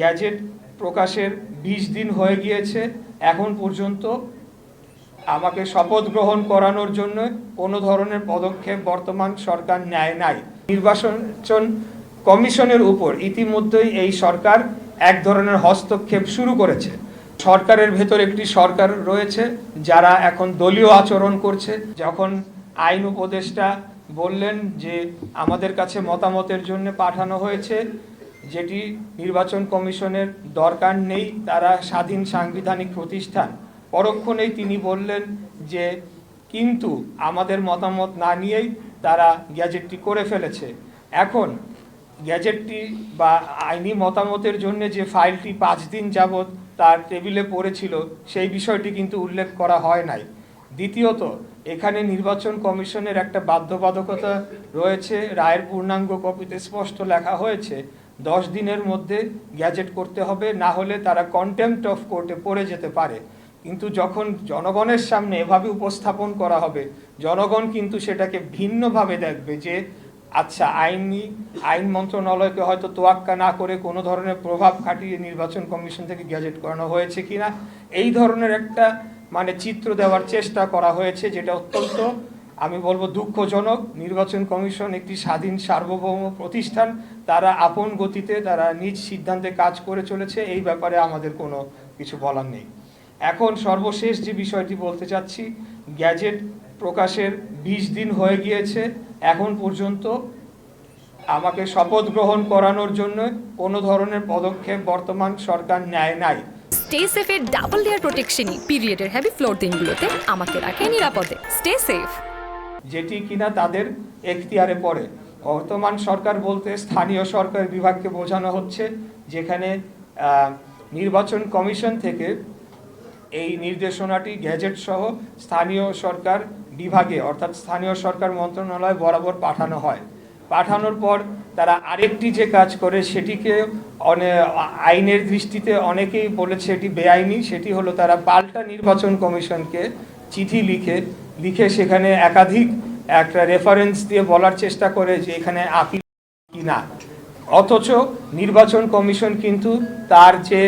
Gadget প্রকাশের বিশ দিন হয়ে গিয়েছে। এখন পর্যন্ত আমাকে শপথ গ্রহণ করানোর জন্য কোনো ধরনের পদক্ষেপ বর্তমান সরকার নেয় নাই। নির্বাচন কমিশনের উপর ইতিমধ্যেই এই সরকার এক ধরনের হস্তক্ষেপ শুরু করেছে। সরকারের ভেতর একটি সরকার রয়েছে যারা এখন দলীয় আচরণ করছে। যখন আইন উপদেষ্টা বললেন যে, আমাদের কাছে মতামতের জন্য পাঠানো হয়েছে যেটি নির্বাচন কমিশনের দরকার নেই, তারা স্বাধীন সাংবিধানিক প্রতিষ্ঠান। পরক্ষণেই তিনি বললেন যে, কিন্তু আমাদের মতামত না নিয়েই তারা গ্যাজেটটি করে ফেলেছে। এখন গ্যাজেটটি বা আইনি মতামতের জন্য যে ফাইলটি পাঁচ দিন যাবৎ তার টেবিলে পড়েছিল, সেই বিষয়টি কিন্তু উল্লেখ করা হয় নাই। দ্বিতীয়ত, এখানে নির্বাচন কমিশনের একটা বাধ্যবাধকতা রয়েছে। রায়ের পূর্ণাঙ্গ কপিতে স্পষ্ট লেখা হয়েছে দশ দিনের মধ্যে গ্যাজেট করতে হবে, না হলে তারা কন্টেম্পট অফ কোর্টে পড়ে যেতে পারে। কিন্তু যখন জনগণের সামনে এভাবে উপস্থাপন করা হবে, জনগণ কিন্তু সেটাকে ভিন্নভাবে দেখবে যে আচ্ছা আইনি, আইন মন্ত্রণালয়কে হয়তো তোয়াক্কা না করে কোনো ধরনের প্রভাব খাটিয়ে নির্বাচন কমিশন থেকে গ্যাজেট করানো হয়েছে কিনা, এই ধরনের একটা মানে চিত্র দেওয়ার চেষ্টা করা হয়েছে, যেটা অত্যন্ত আমি বলব দুঃখজনক, নির্বাচন কমিশন একটি স্বাধীন সার্বভৌম প্রতিষ্ঠান, তারা আপন গতিতে, তারা নিজ সিদ্ধান্তে কাজ করে চলেছে, এই ব্যাপারে আমাদের কোনো কিছু বলার নেই। এখন সর্বশেষ যে বিষয়টি বলতে চাচ্ছি, গ্যাজেট প্রকাশের বিশ দিন হয়ে গিয়েছে, এখন পর্যন্ত আমাকে শপথ গ্রহণ করানোর জন্য কোনো ধরনের পদক্ষেপ বর্তমান সরকার নেয় নাই। স্টে সেফের ডাবল লেয়ার প্রোটেকশনই পিরিয়ডের হ্যাভি ফ্লোর দিনগুলোতে আমাকে রাখে নিরাপদে। স্টে সেফ যেটি কিনা তাদের এখতিয়ারে পড়ে। বর্তমান সরকার বলতে স্থানীয় সরকার বিভাগকে বোঝানো হচ্ছে, যেখানে নির্বাচন কমিশন থেকে এই নির্দেশনাটি, গ্যাজেট সহ স্থানীয় সরকার বিভাগে, অর্থাৎ স্থানীয় সরকার মন্ত্রণালয় বরাবর পাঠানো হয়। পাঠানোর পর তারা আরেকটি যে কাজ করে, সেটিকে আইনের দৃষ্টিতে অনেকেই বলেছে এটি বেআইনি। সেটি হলো তারা পাল্টা নির্বাচন কমিশনকে চিঠি লিখে লিখে সেখানে একাধিক একটা রেফারেন্স দিয়ে বলার চেষ্টা করে যে এখানে আপিল কি না। অথচ নির্বাচন কমিশন কিন্তু তার যে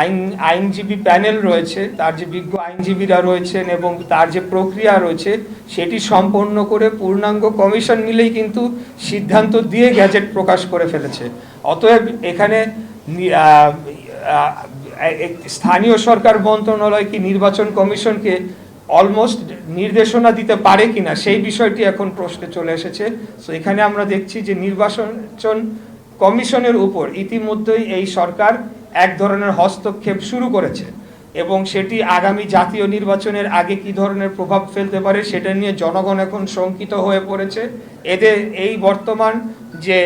আইন, আইনজীবী প্যানেল রয়েছে, তার যে বিজ্ঞ আইনজীবীরা রয়েছেন এবং তার যে প্রক্রিয়া রয়েছে, সেটি সম্পন্ন করে পূর্ণাঙ্গ কমিশন মিলেই কিন্তু সিদ্ধান্ত দিয়ে গ্যাজেট প্রকাশ করে ফেলেছে। অতএব এখানে স্থানীয় সরকার মন্ত্রণালয় কি নির্বাচন কমিশনকে অলমোস্ট নির্দেশনা দিতে পারে কিনা, সেই বিষয়টি এখন প্রশ্নে চলে এসেছে। সো এখানে আমরা দেখছি যে নির্বাচন কমিশনের উপর ইতিমধ্যেই এই সরকার এক ধরনের হস্তক্ষেপ শুরু করেছে এবং সেটি আগামী জাতীয় নির্বাচনের আগে কি ধরনের প্রভাব ফেলতে পারে সেটা নিয়ে জনগণ এখন শঙ্কিত হয়ে পড়েছে। এদের এই বর্তমান যে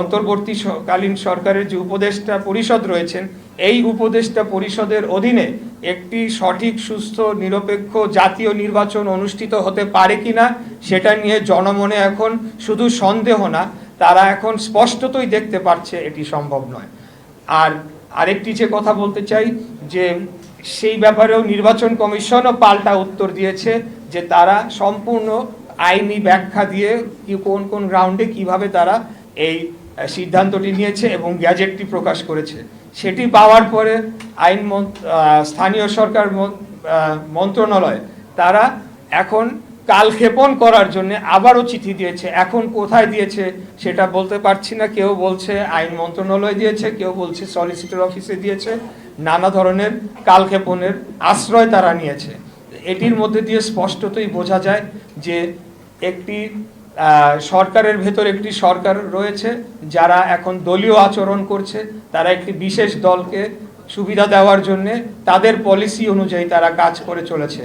অন্তর্বর্তীকালীন সরকারের যে উপদেষ্টা পরিষদ রয়েছেন, এই উপদেষ্টা পরিষদের অধীনে একটি সঠিক, সুস্থ, নিরপেক্ষ জাতীয় নির্বাচন অনুষ্ঠিত হতে পারে কিনা সেটা নিয়ে জনমনে এখন শুধু সন্দেহ না, তারা এখন স্পষ্টতই দেখতে পারছে এটি সম্ভব নয়। আর আরেকটি যে কথা বলতে চাই, যে সেই ব্যাপারেও নির্বাচন কমিশনও পাল্টা উত্তর দিয়েছে যে তারা সম্পূর্ণ আইনি ব্যাখ্যা দিয়ে কি কোন কোন গ্রাউন্ডে কীভাবে তারা এই সিদ্ধান্তটি নিয়েছে এবং গ্যাজেটটি প্রকাশ করেছে। সেটি পাওয়ার পরে আইন স্থানীয় সরকার মন্ত্রণালয়, তারা এখন কালক্ষেপণ করার জন্য আবারও চিঠি দিয়েছে। এখন কোথায় দিয়েছে সেটা বলতে পারছি না। কেউ বলছে আইন মন্ত্রণালয় দিয়েছে, কেউ বলছে সলিসিটর অফিসে দিয়েছে। নানা ধরনের কালক্ষেপণের আশ্রয় তারা নিয়েছে। এটির মধ্যে দিয়ে স্পষ্টতই বোঝা যায় যে একটি সরকারের ভেতর একটি সরকার রয়েছে যারা এখন দলীয় আচরণ করছে, তারা একটি বিশেষ দলকে সুবিধা দেওয়ার জন্যে তাদের পলিসি অনুযায়ী তারা কাজ করে চলেছে।